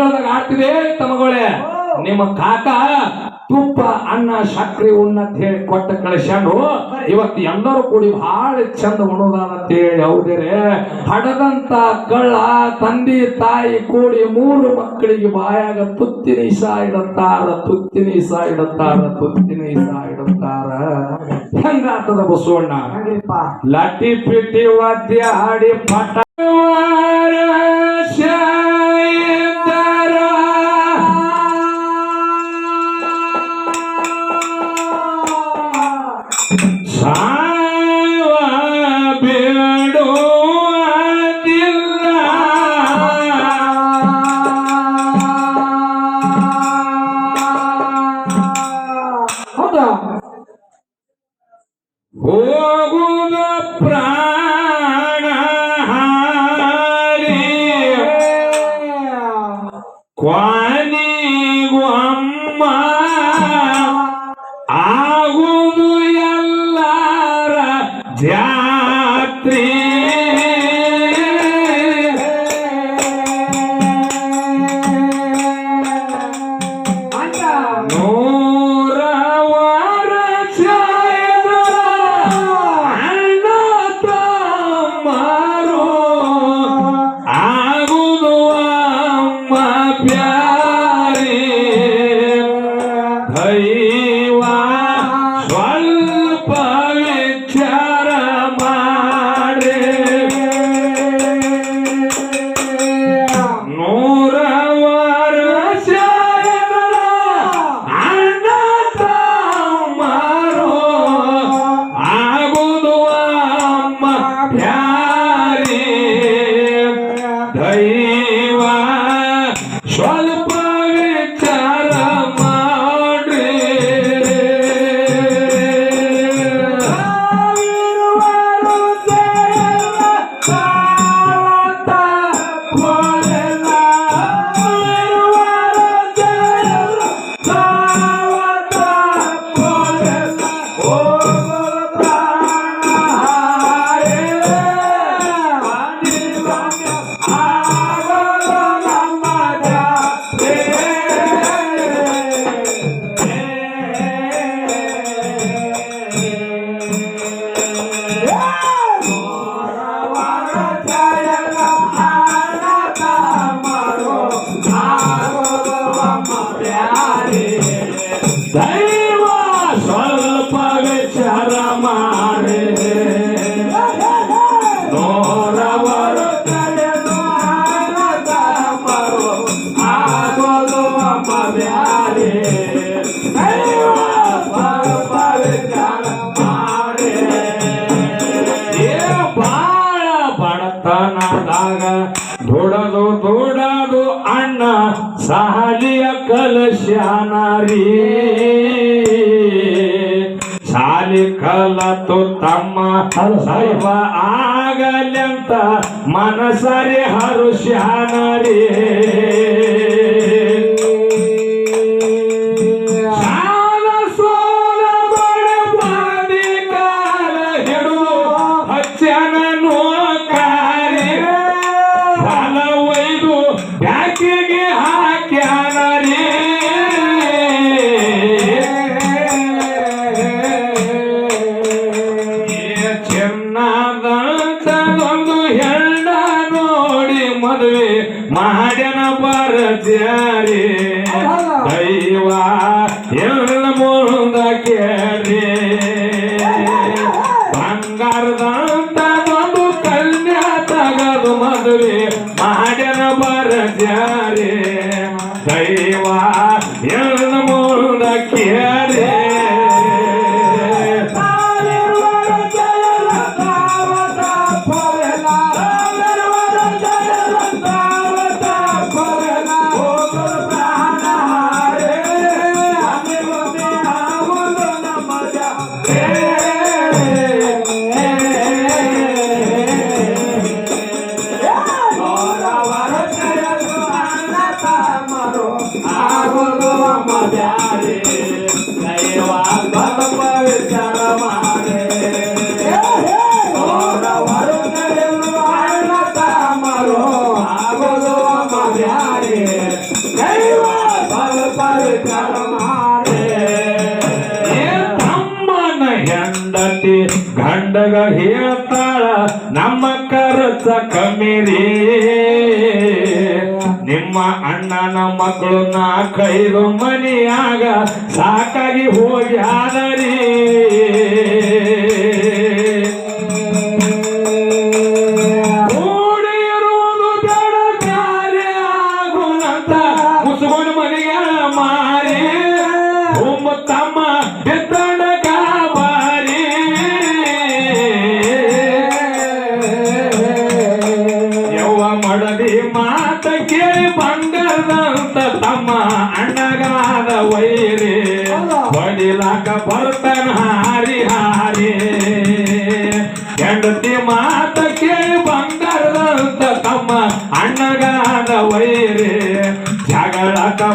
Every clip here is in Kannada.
ಅಂಗಳದಾಗ ಆಡ್ತಿದೆ ತಮಗಳೇ. ನಿಮ್ಮ ಕಾಕ ತುಪ್ಪ ಅನ್ನ ಸಕ್ರೆ ಉಣ್ಣಂತ ಹೇಳಿ ಕೊಟ್ಟ ಕಳಿಸ್ಕೊಂಡು ಇವತ್ತು ಎಲ್ಲರೂ ಕೂಡಿ ಬಹಳ ಚಂದ ಉಣ್ಣೋದಂತ ಹೇಳಿ ಹೌದೇರೆ ಹಡದಂತ ಕಳ್ಳ ತಂದೆ ತಾಯಿ ಕೂಡಿ ಮೂರು ಮಕ್ಕಳಿಗೆ ಬಾಯಾಗ ತುತ್ತಿನ ಇಸ ಇಡುತ್ತಾರ ತುತ್ತಿನ ಇಸ ಇಡುತ್ತಾರ ತುತ್ತಿನ ಇಸ ಇಡುತ್ತಾರ ಹೆಂಗಾತದ ಬಸವಣ್ಣ? ಲಟಿ ಲಟ್ಟಿ ಪಿಟಿ ವಾದ್ಯ ಹಾಡಿ ಪಟ ದುಡದು ದುಡದು ಅಣ್ಣ ಸಹಲಿಯ ಕಲಶ್ಯಾನರಿ ಶಾಲಿ ಕಲತು ತಮ್ಮ ಸರ್ವ ಆಗಲೆಂತ ಮನಸರಿ ಹರುಷ್ಯಾನರಿ ರೀ ನಿಮ್ಮ ಅಣ್ಣನ ಮಕ್ಕಳು ನಾಲ್ಕೈದು ಮನಿಯಾಗ ಸಾಕಾಗಿ ಹೋಗಿ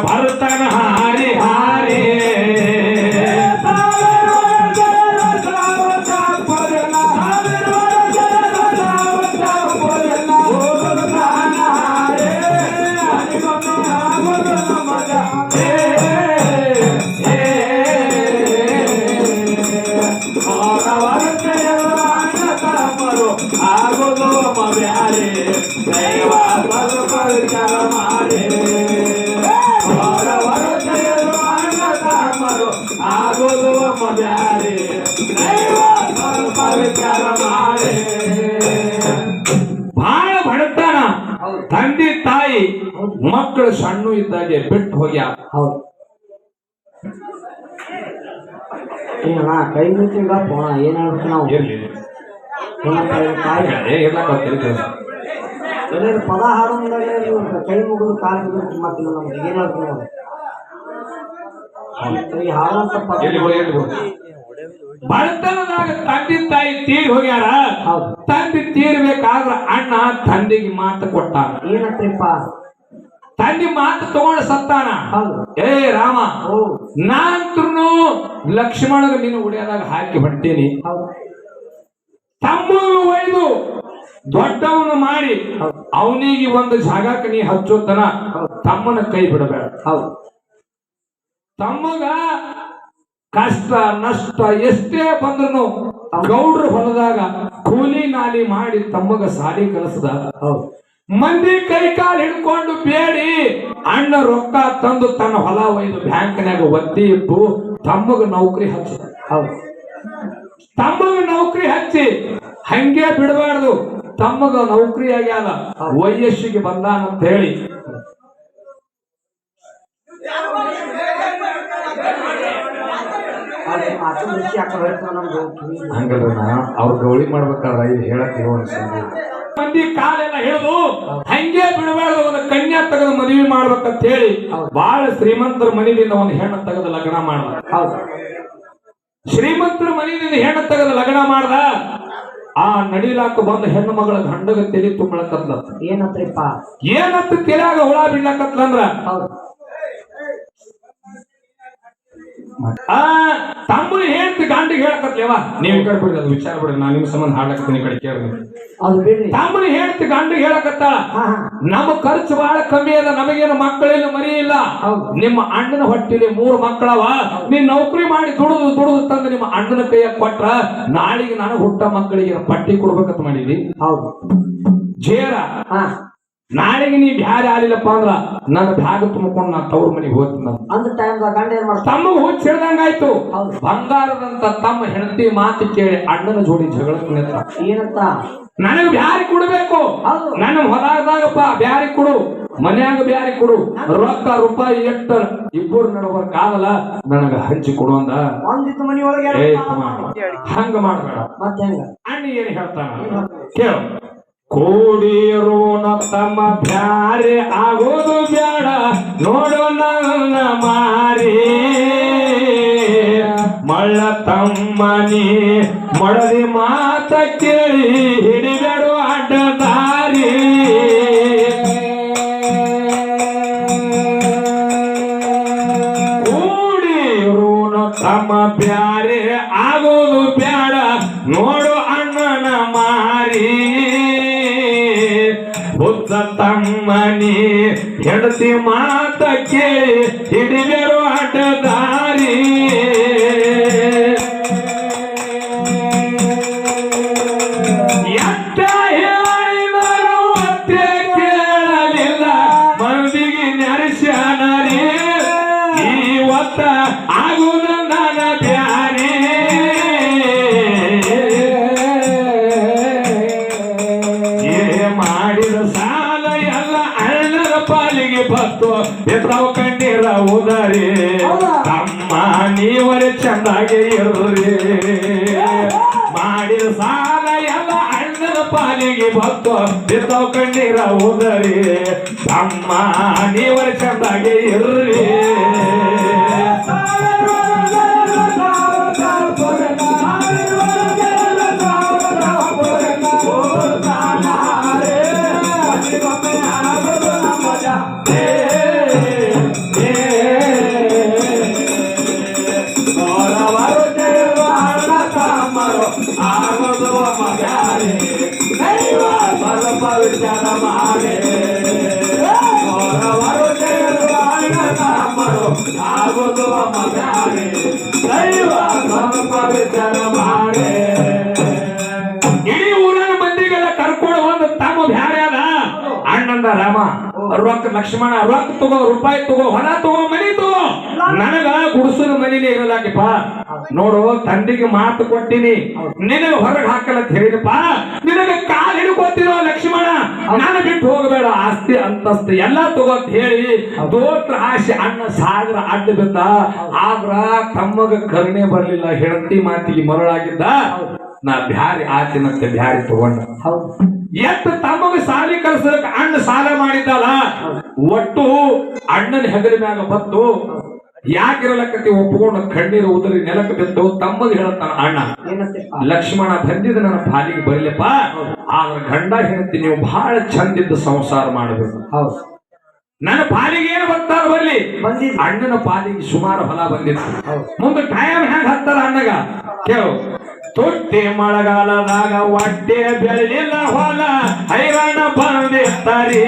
ಭಾರತ ಮಕ್ಕಳು ಸಣ್ಣ ಇದ್ದಾಗೆ ಬಿಟ್ಟು ಹೋಗ್ಯಾ. ಹೌದು. ಏನಣ್ಣ ಕೈ ಪೋಣ ಏನ್ ಹೇಳ್ಬೇಕು ನಾವು? ಇರ್ಲಿ ಏನಪ್ಪ ಇದು ಕಾಯಿ ಏ, ಇರ್ಲಕ್ಕ ಗೊತ್ತಿಲ್ಲ. ಎಲ್ಲರೂ ಪದ ಕೈ ಮುಗಿದು ಕಾಲು ಮುಗಿದು ಮತ್ತೆ ನಮ್ಗೆ ಏನ್ ಹೇಳ್ಬೇಕು ನಾವು? ಈ ಹಾಡುವಂತ ಪದ ಎಲ್ಲಿ ಹೋಗಿ, ಎಲ್ಲಿ ಹೋಗಿ? ಬಡತನದಾಗ ತಂದೆ ತಾಯಿ ತೀರಿ ಹೋಗ್ಯಾರ. ಹೌದು. ತಂದೆ ತೀರ್ಬೇಕಾದ್ರ ಅಣ್ಣ ತಂದೆಗೆ ಮಾತು ಕೊಟ್ಟಾನ. ಏನತ್ರಿಪ್ಪ? ತಂದೆ ಮಾತು ತಗೊಂಡ ಸತ್ತಾನ? ಏ ರಾಮ ನಾನು ಲಕ್ಷ್ಮಣಗ ನೀನು ಉಡಿಯದಾಗ ಹಾಕಿ ಬಿಡ್ತೀನಿ ತಮ್ಮನ್ನು ತಮ್ಮನು ಒಯ್ದು ದೊಡ್ಡವನು ಮಾಡಿ ಅವನಿಗೆ ಒಂದು ಜಾಗಕ್ಕೆ ನೀ ಹಚ್ಚೋತನ ತಮ್ಮನ ಕೈ ಬಿಡಬೇಡ. ಹೌದು. ತಮ್ಮಗ ಕಷ್ಟ ನಷ್ಟ ಎಷ್ಟೇ ಬಂದ್ರು ಗೌಡ್ರು ಹೊಲದಾಗ ಕೂಲಿ ನಾಲಿ ಮಾಡಿ ತಮ್ಮಗ ಸಾಲಿ ಕಲಿಸದ. ಹೌದು. ಮಂದಿ ಕೈ ಕಾಲು ಹಿಡ್ಕೊಂಡು ಬೇಡಿ. ಅಣ್ಣ ರೊಕ್ಕ ತಂದು ತನ್ನ ಹೊಲ ಒಯ್ದು ಬ್ಯಾಂಕ್ನ್ಯಾಗ ಒತ್ತಿ ಇಟ್ಟು ತಮ್ಮಗ ನೌಕರಿ ಹಚ್ಚು. ಹೌದು. ತಮ್ಮಗ ನೌಕರಿ ಹಚ್ಚಿ. ಹಂಗೆ ಬಿಡಬಾರ್ದು. ತಮ್ಮಗ ನೌಕರಿ ಆಗ್ಯಾದ. ವಯಸ್ಸಿಗೆ ಬಂದಾನಂತ ಹೇಳಿ ಅವ್ರ ಗೌಳಿ ಮಾಡ್ಬೇಕಾದ್ರೆ ಇದು ಹೇಳಕ್ ಮಂದಿ ಕಾಲೆಲ್ಲ ಹಿಡಿದು ಹಂಗೆ ಬಿಡಬಾರ್ದು ಒಂದು ಕನ್ಯಾ ತೆಗೆದು ಮದುವೆ ಮಾಡ್ಬೇಕಂತ ಹೇಳಿ ಬಹಳ ಶ್ರೀಮಂತರ ಮನೆಯಿಂದ ಒಂದು ಹೆಣ್ಣು ತೆಗೆದು ಲಗ್ನ ಮಾಡ್ದ. ಶ್ರೀಮಂತರ ಮನೆಯಿಂದ ಹೆಣ್ಣು ತೆಗೆದು ಲಗ್ನ ಮಾಡ್ದ. ಆ ನಡಿಲಾಕ ಬಂದ ಹೆಣ್ಣು ಮಗಳ ಗಂಡಗ ತೆಲಿ ತುಂಬಳಕತ್ಲ. ಏನತ್ರಿಪ್ಪ? ಏನಂತ ತೆಲ್ಯಾಗ ಹುಳ ಬೀಳಕತ್ಲಂದ್ರ? ಹೌದು. ಆ ತಮ್ಮನ ಹೇಳ್ತಿ ಗಂಡಿಗೆ ಹೇಳಕತ್ಲೇವ ನೀವು ಈ ಕಡೆ ಬಿಡ್ರಿ ಅದು ವಿಚಾರ ಬಿಡ್ರಿ ನಾನು ನಿಮ್ ಸಂಬಂಧ ಹಾಡಕತ್ತೀನಿ ಈ ಕಡೆ ಕೇಳಿ ಅದು ಬಿಡ್ರಿ. ತಮ್ಮನ ಹೇಳ್ತಿ ಗಂಡಿಗೆ ಹೇಳಕತ್ತ? ನಮ್ಮ ಖರ್ಚು ಬಹಳ ಕಮ್ಮಿ ಅದ ನಮಗೇನು ಮಕ್ಕಳಿಲ್ಲ ಮರಿ ಇಲ್ಲ. ನಿಮ್ಮ ಅಣ್ಣನ ಹೊಟ್ಟಿಲಿ ಮೂರು ಮಕ್ಕಳವ ನೀನ್ ನೌಕರಿ ಮಾಡಿ ದುಡಿದು ದುಡಿದು ತಂದು ನಿಮ್ಮ ಅಣ್ಣನ ಕೈಯ ಕೊಟ್ರ ನಾಳಿಗೆ ನಾನು ಹುಟ್ಟ ಮಕ್ಕಳಿಗೆ ಪಟ್ಟಿ ಕೊಡ್ಬೇಕಂತ ಮಾಡಿದಿ? ಹೌದು. ಜೇರ. ನಾಳೆಗೆ ನೀ ಬ್ಯಾರೆ ಆಲಿಲ್ಲಪ್ಪ ಅಂದ್ರ ನನ್ನ ಬ್ಯಾಗ್ ತುಂಬಿಕೊಂಡು ನಾ ತವ್ರ ಮನೆಗೆ ಹೋಗ್ತೀನಿ ಅಂದ ಟೈಮ್ ಗಂಡ ಏನ್ ತಮ್ಮ ಹುಚ್ಚಿಡ್ದಂಗಾಯ್ತು ಆಯ್ತು. ಬಂಗಾರದಂತ ತಮ್ಮ ಹೆಂಡತಿ ಮಾತು ಕೇಳಿ ಅಣ್ಣನ ಜೋಡಿ ಜಗಳಕ್ಕೆ ನಿಂತ. ಏನಂತ? ನನಗೆ ಬ್ಯಾರಿ ಕೊಡಬೇಕು. ನನ್ನ ಹೊಲದಾಗಪ್ಪ ಬ್ಯಾರಿ ಕೊಡು. ಮನ್ಯಾಗ ಬ್ಯಾರಿ ಕೊಡು. ರೊಕ್ಕ ರೂಪಾಯಿ ಎಟ್ಟ ಇಬ್ಬರು ನಡಬರ್ಕ್ ಆಗಲ್ಲ ನನಗ ಹಂಚಿ ಕೊಡು ಅಂದ. ಹಂಗ ಮಾಡ್ಬೇಡ. ಅಣ್ಣ ಏನ್ ಹೇಳ್ತಾನ? ಕೇಳು. ಕೂಡಿರೋಣ ತಮ್ಮ ಬ್ಯಾರೆ ಆಗೋದು ಬೇಡ. ನೋಡು ನನ್ನ ಮಾರಿ. ಮಳ್ಳ ತಮ್ಮನಿ ಮಡದಿ ಮಾತ ಕೇಳಿ ಹಿಡಿದರು ಅಡ್ಡ ದಾರಿ ಕೂಡಿರೋಣ ತಮ್ಮ ಬ್ಯಾರೆ ಆಗೋದು ಬೇಡ. ನೋಡು ಅಣ್ಣನ ಮಾರಿ. ತಮ್ಮನಿ ಹೆಂಡತಿ ಮಾತ ಕೇಳಿ ಹಿಡಿದರು ಅಡ್ಡದಾರಿ ಪಾಲಿಗೆ ಭಕ್ತ ಎತ್ತಾವ ಕಣ್ಣೀರ ಉದರಿ. ಅಮ್ಮ ನೀವರ ಚಂದಾಗೆ ಇರ್ರಿ. ರೊಕ್ಕ ಲಕ್ಷ್ಮಣ ರೊಕ್ಕ ತಗೋ, ರೂಪಾಯಿ ತಗೋ, ಹೊಲ ತಗೋ, ಮನಿ ತಗೋ. ನನಗ ಗುಡಿಸಿದ ಮನಿನೇ ಇರಲಾಕಿಪ್ಪ ನೋಡು, ತಂದಿಗೆ ಮಾತು ಕೊಟ್ಟಿನಿ. ನಿನಗ ಹೊರಗೆ ಹಾಕಲ್ಲ ಅಂತ ಹೇಳಿದಪ್ಪ. ನಿನಗ ಕಾಲ್ ಹಿಡ್ಕೊತಿರೋ ಲಕ್ಷ್ಮಣ ನಾನು ಬಿಟ್ಟು ಹೋಗಬೇಡ, ಆಸ್ತಿ, ಅಂತಸ್ತಿ ಎಲ್ಲಾ ತಗೋತ್ ಹೇಳಿ ದೋತ್ರ ಆಸೆ ಅಣ್ಣ ಸಾಗರ ಅಡ್ಡ ಬಿದ್ದ. ಆದ್ರ ತಮ್ಮಗ ಕರುಣೆ ಬರ್ಲಿಲ್ಲ, ಹೆಂಡತಿ ಮಾತಿಗೆ ಮರಳಾಗಿದ್ದ. ನಾ ಬ್ಯಾರಿ ಆತಿನಂತೆ ಬ್ಯಾರಿ ತಗೊಂಡ. ಹೌದು ಎತ್ತ ತಮ್ಮಗ ಸಾಲಿ ಕಲ್ಸದಕ್ಕೆ ಅಣ್ಣ ಸಾಲ ಮಾಡಿದ್ದಲ್ಲ ಒಟ್ಟು ಅಣ್ಣನ ಹೆಗಲ ಮ್ಯಾಗ ಬತ್ತು ಯಾಕಿರಲಕ್ಕತಿ ಒಪ್ಪಿಕೊಂಡು ಕಣ್ಣೀರು ಉದರಿ ನೆಲಕ್ಕೆ ಬಿದ್ದು ತಮ್ಮಗ ಹೇಳತ್ತಾನ ಅಣ್ಣ ಲಕ್ಷ್ಮಣ ಬಂದಿದ್ದು ನನ್ನ ಪಾಲಿಗೆ ಬರಲಿಪ್ಪ. ಆದ್ರ ಗಂಡ ಹೆಂಡತಿ ನೀವು ಬಹಳ ಚಂದಿದ್ದು ಸಂಸಾರ ಮಾಡಬೇಕು. ಹೌದು. ನನ್ನ ಪಾಲಿಗೆ ಏನು ಬರ್ತಾರ ಬರ್ಲಿ. ಅಣ್ಣನ ಪಾಲಿಗೆ ಸುಮಾರು ಫಲ ಬಂದಿತ್ತು. ಮುಂದೆ ಟೈಮ್ ಹೆಂಗ್ ಹತ್ತಾರ ಅಣ್ಣಗ? ಕೇಳು. ತೊಟ್ಟಿ ಮಳೆಗಾಲದಾಗ ಒಟ್ಟೆ ಬೆಳಲಿಲ್ಲ ಹೊಲ. ಹೈರಾಣ ಬಂದಿರ್ತಾರೆ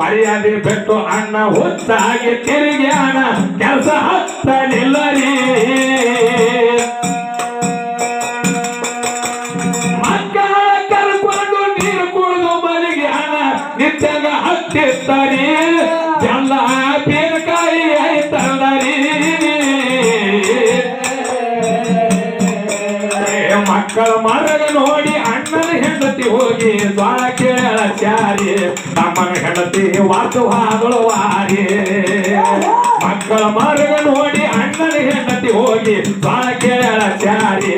ಮರ್ಯಾದೆ ಬಿಟ್ಟು ಅಣ್ಣ ಹುಚ್ಚಾಗಿ ತಿರುಗಿ ಅಣ್ಣ ಕೆಲಸ ಹತ್ತಲಿಲ್ಲ ರೀ ಮಕ್ಕಳ ಮರಗ ನೋಡಿ ಅಣ್ಣನ ಹೆಂಡತಿ ಹೋಗಿ ಜ್ವಾಳ ಕೇಳ ಚಾರಿ ಅಮ್ಮನ ಹೆಂಡತಿ ವಾಸುವಾದಳು ವಾರಿ. ಮಕ್ಕಳ ಮರಗ ನೋಡಿ ಅಣ್ಣನ ಹೆಂಡತಿ ಹೋಗಿ ಜ್ವಾಳ ಕೇಳ ಚಾರಿ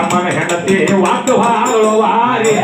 ಅಮ್ಮನ ಹೆಂಡತಿ ವಾಸುವಾದಳು ವಾರಿ.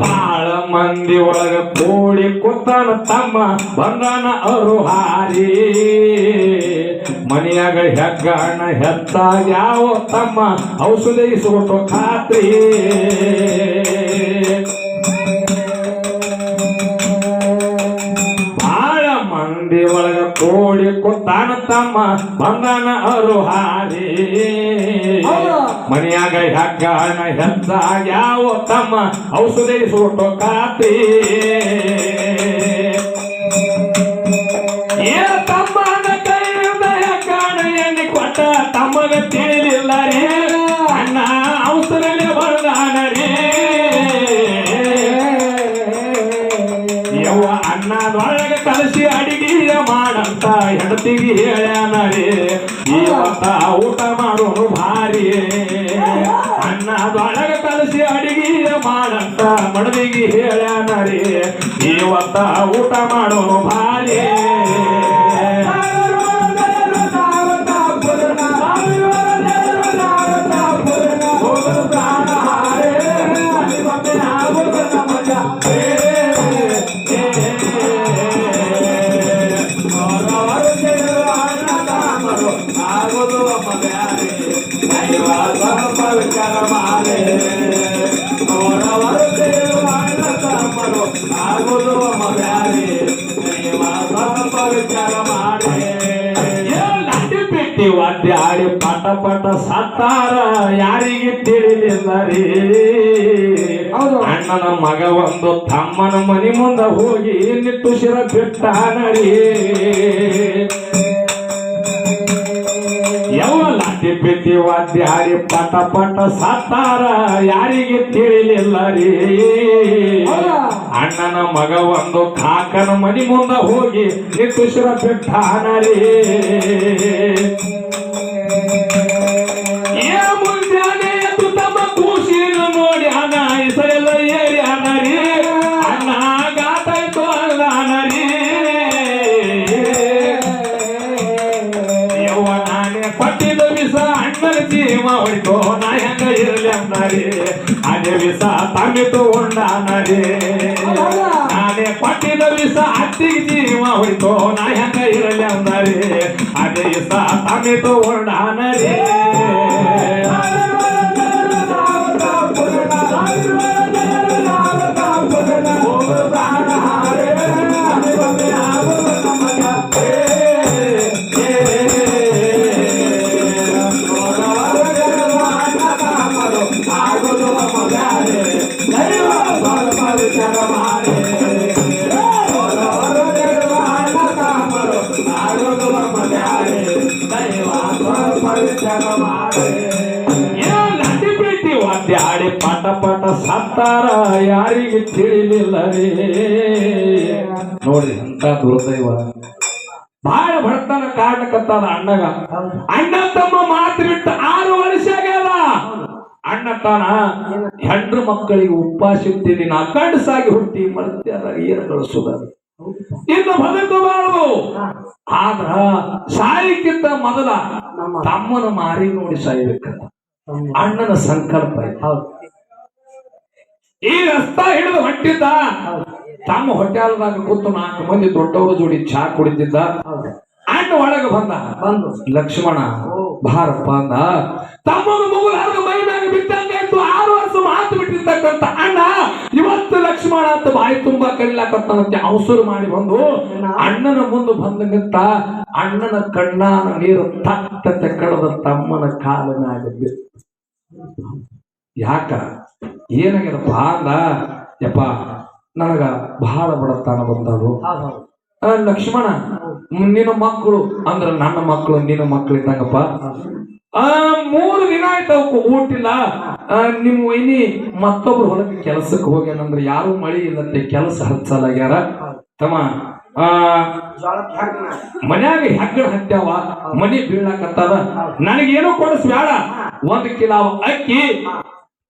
ಬಾಳ ಮಂದಿ ಒಳಗ ಕೂಡಿ ಕುತ್ತಾನ ತಮ್ಮ ಬಂದಾನ ಅವರು ಹಾರಿ. ಮನೆಯಾಗ ಹೆಗ್ಗಣ ಹೆತ್ತ ಯಾವ ತಮ್ಮ ಔಷಧಿ ಸುಟ್ಟು ಖಾತ್ರಿ. ಬಾಳ ಮಂದಿ ಒಳಗ ಕೂಡಿ ಕುತ್ತಾನ ತಮ್ಮ ಬಂದನ ಅರುಹಾರಿ ಮನೆಯಾಗ ಹಗ್ಗನ ಹೆಂತ ಯಾವ ತಮ್ಮ ಔಷಧಿ ಸುಟ್ಟು ಕಾತಿ ಏ ಹೆಂಡತಿಗೆ ಹೇಳ್ಯಾನ ರೇ ಇವತ್ತ ಊಟ ಮಾಡೋನು ಭಾರಿ. ಅನ್ನದೊಳಗ ಕಲಸಿ ಅಡಿಗೆ ಮಾಡಂತ ಮಡದಿಗೆ ಹೇಳ್ಯಾನ ರೇ ಇವತ್ತ ಊಟ ಮಾಡೋನು ಭಾರಿ. ಅಡ್ಡಿ ಆಡಿ ಪಟ ಪಟ ಸತ್ತಾರ ಯಾರಿಗೆ ತಿಳಿಲಿಲ್ಲ ರೀ ಅಣ್ಣನ ಮಗ ಒಂದು ತಮ್ಮನ ಮನೆ ಮುಂದೆ ಹೋಗಿ ನಿಟ್ಟು ಶಿರ ರೀ. ಬಿಟ್ಟಿ ವಾದ್ಯ ಹಾಡಿ ಪಟ ಪಟ ಸತ್ತಾರ ಯಾರಿಗೆ ತಿಳಿಲಿಲ್ಲ ರೀ? ಅಣ್ಣನ ಮಗ ಒಂದು ಕಾಕನ ಮನಿ ಮುಂದ ಹೋಗಿ ನಿಟ್ಟುಸಿರ ಬಿಟ್ಟಾನ ರೀ. ఉన్నానరే అదే విస తమ్మితో ఉన్నానరే నానే పట్టిన విస అత్తికి జీవడితో నాయక ఇరలే ఉన్నారే అదే విస తమ్మితో ఉన్నానరే ಸತ್ತಾರ ಯಾರಿಗೆ ತಿಳಿಲಿಲ್ಲ ರೀ ನೋಡ್ರಿ ಅಂತ ದುರ್ದೈವ. ಬಹಳ ಬಡತನ ಕಾರಣಕತ್ತಾದ ಅಣ್ಣಗ. ಅಣ್ಣ ತಮ್ಮ ಮಾತು ಬಿಟ್ಟು ಆರು ವರ್ಷ ಆಗ್ಯದ. ಅಣ್ಣ ತಾನ ಹೆಣ್ಣು ಮಕ್ಕಳಿಗೆ ಉಪಾಸಿರ್ತೀನಿ ನಾ ಗಂಡಸಾಗಿ ಹುಟ್ಟಿ ಮರ್ತ್ಯಾರ ಏನು ಕಳಿಸುದ? ಇನ್ನು ಬದುಕಬಾರದು. ಆದ್ರ ಸಾಯಕ್ಕಿಂತ ಮೊದಲ ತಮ್ಮನ ಮಾರಿ ನೋಡಿ ಸಾಯ್ಬೇಕಂತ. ಅಣ್ಣನ ಸಂಕಲ್ಪ ಐತಿ. ಹೌದು ಈ ರಸ್ತಾ ಹಿಡಿದು ಹೊಟ್ಟಿದ್ದ ತಮ್ಮ ಹೊಟ್ಟೆಲ್ದಾಗ ಕೂತು ನಾಲ್ಕು ಮಂದಿ ದೊಡ್ಡವರ ಜೋಡಿ ಚಾ ಕುಡಿತಿದ್ದ ಅಣ್ಣ ಒಳಗೆ ಬಂದ. ಬಂದು. ಲಕ್ಷ್ಮಣ ಭಾರಪ್ಪ ಅಂದ. ತಮ್ಮನ ಮಗು ಹರಿದು ಮೈನಾಗ ಬಿದ್ದಂಗೆ ಬಿಟ್ಟಂಗಾಯ್ತು ಆರು ವರ್ಷ ಮಾತು ಬಿಟ್ಟಿರ್ತಕ್ಕಂತ ಅಣ್ಣ ಇವತ್ತು ಲಕ್ಷ್ಮಣ ಅಂತ ಬಾಯಿ ತುಂಬಾ ಕರಿಲಾಕತ್ತಾನಂತೆ ಅವಸರು ಮಾಡಿ ಬಂದು ಅಣ್ಣನ ಮುಂದೆ ಬಂದು ನಿಂತ ಅಣ್ಣನ ಕಣ್ಣಾನ ನೀರು ತಟ್ಟತೆ ಕಳೆದ ತಮ್ಮನ ಕಾಲನಾಗ ಬಿತ್ತು. ಯಾಕ? ಏನಾಗ್ಯದಪ್ಪ ಅಂದ ಯಪ್ಪ ನನಗ ಬಹಳ ಬಡತನ ಬಂದದು. ಲಕ್ಷ್ಮಣ ನಿನ್ನ ಮಕ್ಕಳು ಅಂದ್ರ ನನ್ನ ಮಕ್ಕಳು ನಿನ್ನ ಮಕ್ಕಳು ಇದ್ದಂಗಪ್ಪ. ಆ ಮೂರು ದಿನ ಆಯ್ತು ಅವಕ್ಕೆ ಊಟಿಲ್ಲ. ನಿಮ್ಮ ವೈನಿ ಮತ್ತೊಬ್ರು ಹೊಲಕ್ಕೆ ಕೆಲಸಕ್ಕೆ ಹೋಗ್ಯಾನಂದ್ರ ಯಾರು ಮಳಿ ಇಲ್ಲಂತೆ ಕೆಲಸ ಹಚ್ಚಲಾಗ್ಯಾರ. ತಮ್ಮ ಆ ಮನ್ಯಾಗ ಹೆಗ್ಗಡ ಹತ್ಯಾವ ಮನಿ ಬೀಳಾಕತ್ತದ. ನನಗೇನು ಕೊಡಿಸ್ಬೇಡ ಒಂದ್ ಕಿಲೋ ಅಕ್ಕಿ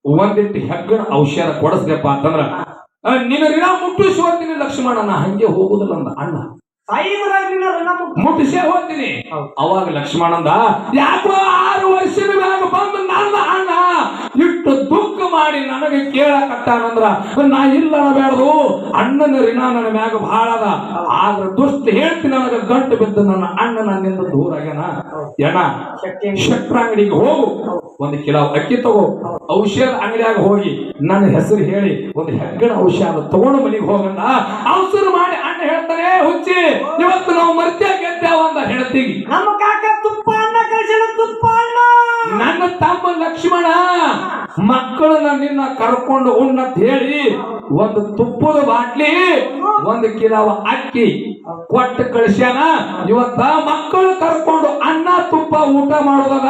ಒಂದಿಟ್ಟು ಹೆಗ್ಗಣ ಔಷಧ ಕೊಡಿಸ್ದಪ್ಪ ಅಂತಂದ್ರ ನಿನ್ನ ಋಣ ಮುಟ್ಟಿಸುವಂತೀನಿ ಹೋಗ್ತೀನಿ ಲಕ್ಷ್ಮಣ ನಾ ಹಂಗೆ ಹೋಗುದಿಲ್ಲ ಅಂದ ಅಣ್ಣ ಮುಟ್ಟಿಸೇ ಹೋಗ್ತೀನಿ. ಅವಾಗ ಲಕ್ಷ್ಮಣಂದ ಯಾಕೋ ಆರು ವರ್ಷದ ಮ್ಯಾಗ ಬಂದು ನನ್ನ ಅಣ್ಣ ಇಟ್ಟು ದುಃಖ ಮಾಡಿ ನನಗೆ ಕೇಳಕತ್ತಾನಂದ್ರ ನಾ ಇಲ್ಲ ಬೇಡದು ಅಣ್ಣನ ಋಣ ನನ್ನ ಮ್ಯಾಗ ಬಹಳ ಅದ. ಆದ್ರ ದುಷ್ಟ ಹೇಳ್ತಿ ನನಗೆ ಗಂಟು ಬಿದ್ದು ನನ್ನ ಅಣ್ಣ ನನ್ನಿಂದ ದೂರ ಆಗ್ಯಾನ. ಎಣ ಶಕ್ರ ಅಂಗಡಿಗೆ ಹೋಗು. ಒಂದು ಕಿಲೋ ಅಕ್ಕಿ ತಗೋ. ಔಷಧ ಅಂಗಡಿಯಾಗ ಹೋಗಿ ನನ್ನ ಹೆಸರು ಹೇಳಿ ಒಂದು ಹೆಗ್ಗಣ ಔಷಧ ತಗೊಂಡು ಮನೆಗೆ ಹೋಗಂದ ಅವಸರ ಮಾಡಿ ಅಣ್ಣ ಹೇಳ್ತಾನೆ ಹುಚ್ಚಿ ಇವತ್ತು ನಾವು ಮರ್ತ್ಯ ಗೆದ್ದಾವ ಅಂತ ಹೇಳ್ತೀವಿ ನಮ್ಮ ಕಾಕ ತುಪ್ಪ ಅಣ್ಣ ಕಳಿಸಿದ ತುಪ್ಪ ಅನ್ನ ನನ್ನ ತಮ್ಮ ಲಕ್ಷ್ಮಣ ಮಕ್ಕಳನ್ನ ನಿನ್ನ ಕರ್ಕೊಂಡು ಉಣ್ಣತ್ ಹೇಳಿ ಒಂದು ತುಪ್ಪದ ಬಾಟ್ಲಿ ಒಂದು ಕಿಲಾವ ಅಕ್ಕಿ ಕೊಟ್ಟು ಕಳಿಸ್ಯಾನ. ಇವತ್ತ ಮಕ್ಕಳು ಕರ್ಕೊಂಡು ಅನ್ನ ತುಪ್ಪ ಊಟ ಮಾಡುವಾಗ.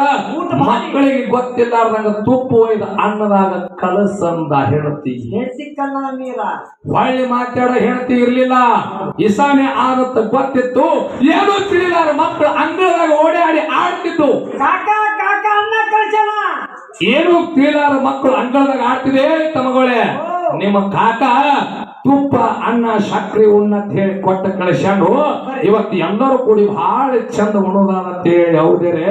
ಮಕ್ಕಳಿಗೆ ಗೊತ್ತಿಲ್ಲಾರ್ದಂಗ ತುಪ್ಪ ಒಯ್ದ ಅನ್ನದಾಗ ಕಲಸಂದ ನೀರ. ಹೊಳ್ಳಿ ಮಾತಾಡೋ ಹೇಳ್ತಿ ಇರ್ಲಿಲ್ಲ. ಇಸಾನೆ ಆದತ್ತ ಗೊತ್ತಿತ್ತು. ಏನೂ ತಿಳಿಲಾರ ಮಕ್ಕಳು ಅಂಗಳದಾಗ ಓಡಾಡಿ ಆಡ್ತಿತ್ತು. ಏನು ಪೀಲಾರ ಮಕ್ಕಳು ಅಂಗಳದಾಗ ಆಡ್ತಿದೆ ತಮಗಳೇ ನಿಮ್ಮ ಕಾಕ ತುಪ್ಪ ಅನ್ನ ಸಕ್ರೆ ಉಣ್ಣತ್ ಹೇಳಿ ಕೊಟ್ಟ ಕಳಿಸ್ಕೊಂಡು ಇವತ್ತು ಎಲ್ಲರೂ ಕೂಡಿ ಬಹಳ ಚಂದ ಉಣೋದಾದ ಅಂತ ಹೇಳಿ ಹೌದೇರೆ?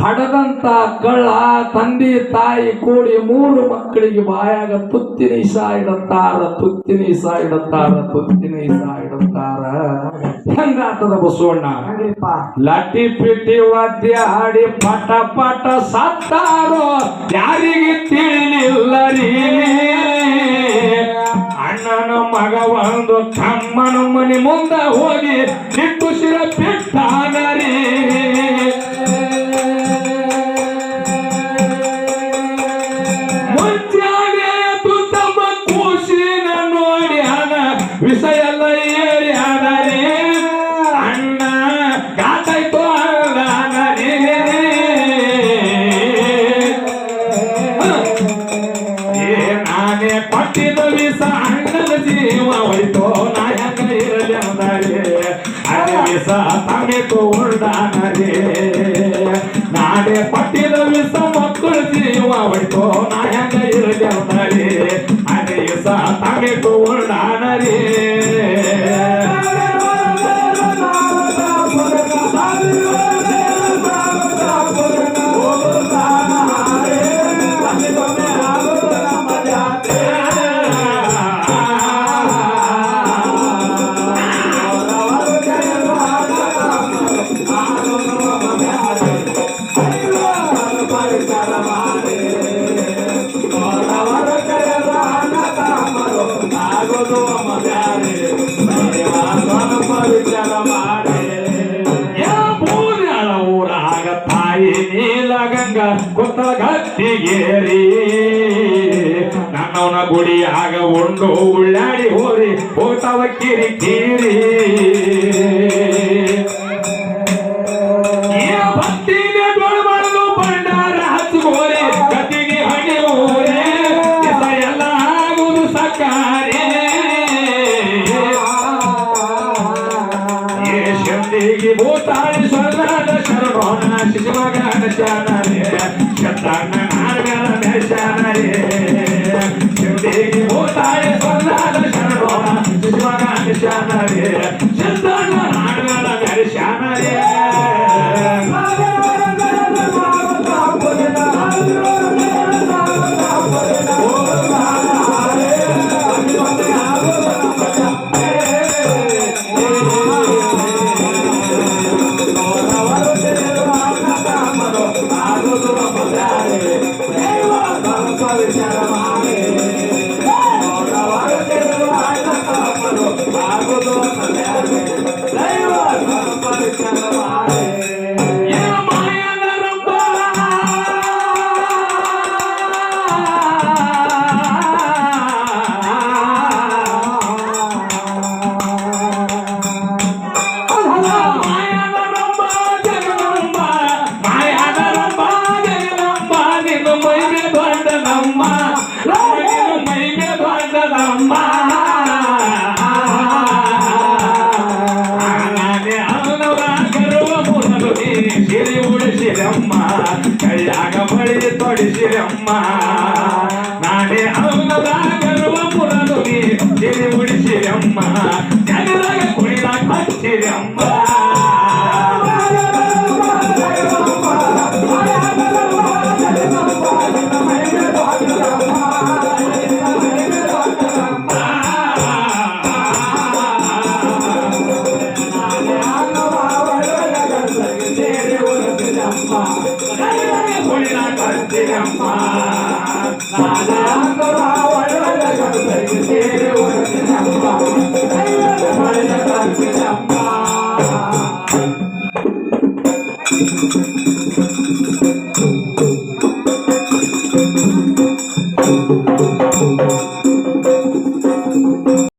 ಹಡದಂತ ಕಳ್ಳ ತಂದೆ ತಾಯಿ ಕೂಡಿ ಮೂರು ಮಕ್ಕಳಿಗೆ ಬಾಯಾಗ ತುತ್ತಿನ ಇಸ ಇಡುತ್ತಾರ ತುತ್ತಿನ ಇಸ ಇಡುತ್ತಾರ ತುತ್ತಿನ ಇಸ ಇಡುತ್ತಾರ ಹೆಂಗಾತದ ಬಸವಣ್ಣ? ಲಟಿ ಲಟ್ಟಿ ಪಿಟಿ ವಾದ್ಯ ಹಾಡಿ ಪಟ ಪಟ ಸತ್ತಾರೋ? ಯಾರಿಗೆ ತಿಳಿಲಿಲ್ಲ ರೀ ಅಣ್ಣನ ಮಗ ಒಂದು ತಮ್ಮನ ಮನೆ ಮುಂದ ಹೋಗಿ ನಿಟ್ಟು ಶಿರ ಬಿಟ್ಟಾನ ರೀ. ಬೇಕು ಉಲ್ಡಾಣದೆ ನಾಡೆ ಪಟ್ಟಿದ ವಿಷ ಮಕ್ಕಳ ಜೀವ ಹೊಯ್ತು ನಾಯಕ ಇರಲಿ ಅದೇ ಸಾಕು ಉಲ್ಡಾಣರೇ ಹತ್ತಿಗೆರಿ ನನ್ನವನ ಗುಡಿ ಆಗ ಉಂಡು ಉಳ್ಳಾಡಿ ಹೋರಿ ಹೋಗ್ತಾವ ಕಿರಿ ಕೀರಿ. ಭೂತಾಳಿ ಸ್ವರ್ಣದ ಶರಣ ಶಿಶುಮಗನ ಚಾನ ಶ್ಯಾಮರೇ ಚಂದ್ರ ನಾಡಗಳ ಶ್ಯಾಮರೇ my heart.